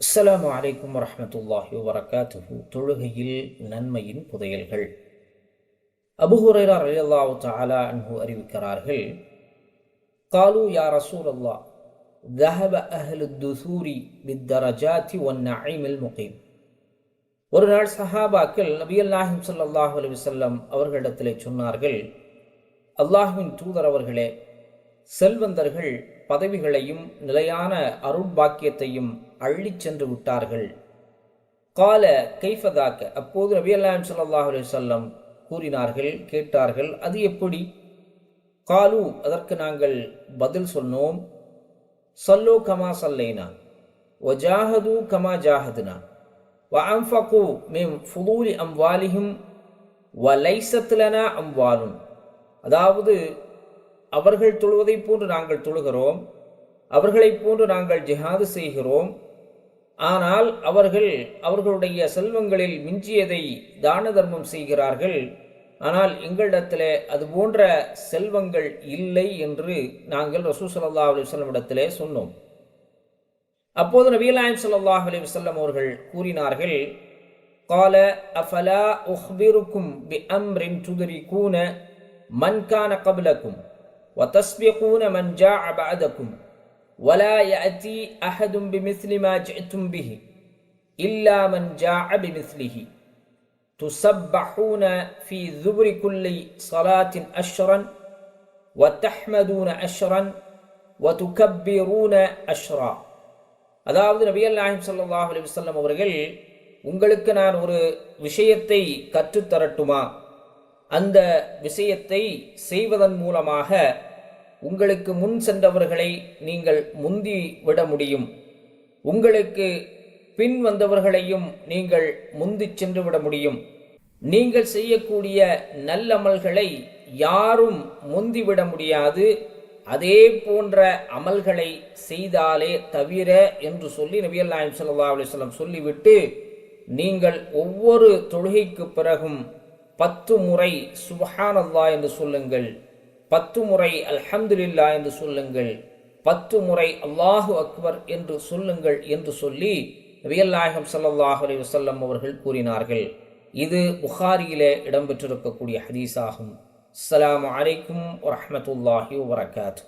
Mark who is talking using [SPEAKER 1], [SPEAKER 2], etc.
[SPEAKER 1] அஸ்ஸலாம் வலைக்கும் வரமத்துல்லாஹி வரகாத்துஹு தொழுகையில் நன்மையின் புதையல்கள் அபுஹுரேரா அலியல்லாஹு தாலா அன்ஹு அறிவிக்கிறார்கள் காலு யா ரசூல் அல்லா தஹப அஹ்லு துசூரி பித்தரஜாத்தி ஒன் ஐமில் முகீம் ஒரு நாள் சஹாபாக்கள் நபியல்லாஹிம் சல்லாஹ் அலி வல்லம் அவர்களிடத்திலே சொன்னார்கள் அல்லாஹுவின் தூதர் அவர்களே செல்வந்தர்கள் பதவிகளையும் நிலையான அருட்பாக்கியத்தையும் அள்ளிச் சென்று விட்டார்கள். கால கைஃபதாக்க? அப்போது நபி அல்லாம் சல்லாஹ் அலி சொல்லம் கூறினார்கள் கேட்டார்கள் அது எப்படி? காலு அதற்கு நாங்கள் பதில் சொன்னோம். சல்லோ கமா சல்லைனா ஒஜாஹது கமா ஜாஹதுனா மேம் மிம் ஃபுதூலி அம்வாலிஹிம் வலைசத்லனா அம்வாலும் அதாவது அவர்கள் தொழுவதைப் போன்று நாங்கள் தொழுகிறோம் அவர்களைப் போன்று நாங்கள் ஜிஹாது செய்கிறோம் ஆனால் அவர்கள் அவர்களுடைய செல்வங்களில் மிஞ்சியதை தான தர்மம் செய்கிறார்கள் ஆனால் எங்களிடத்திலே அது போன்ற செல்வங்கள் இல்லை என்று நாங்கள் ரசூ சல்லா அலி வல்லம் இடத்திலே சொன்னோம் அப்போது நபீலாயம் ஸல்லல்லாஹு அலைஹி வஸல்லம் அவர்கள் கூறினார்கள் قال أفلا أخبركم بأمر تدركون من كان قبلكم وتسبقون من جاء بعدكم ولا يأتي أحد بمثل ما جئتم به إلا من جاء بمثله تسبحون في ذبر كل صلاة أشرا وتحمدون أشرا وتكبرون أشرا அதாவது நபியல் நாயம் சல்லாஹ் அலி வல்லம் அவர்கள் உங்களுக்கு நான் ஒரு விஷயத்தை கற்றுத்தரட்டுமா அந்த விஷயத்தை செய்வதன் மூலமாக உங்களுக்கு முன் சென்றவர்களை நீங்கள் முந்தி விட முடியும். உங்களுக்கு பின் வந்தவர்களையும் நீங்கள் முந்தி சென்று விட முடியும். நீங்கள் செய்யக்கூடிய நல்லமல்களை யாரும் முந்திவிட முடியாது. அதே போன்ற அமல்களை செய்தாலே தவிர என்று சொல்லி நபியல் நாயம் சல்லா அலிஸ்லாம் சொல்லிவிட்டு நீங்கள் ஒவ்வொரு தொழுகைக்கு பிறகும் பத்து முறை சுபஹான் அல்லா என்று சொல்லுங்கள். பத்து முறை அல்ஹம்துலில்லா என்று சொல்லுங்கள். பத்து முறை அல்லாஹு அக்பர் என்று சொல்லுங்கள் என்று சொல்லி நபியல் சல்லாஹ் அலி வசல்லம் அவர்கள் கூறினார்கள். இது புகாரியிலே இடம்பெற்றிருக்கக்கூடிய ஹதீஸாகும். அஸ்லாம் அலைக்கும் வரமத்துல்லாஹி வரகாத்து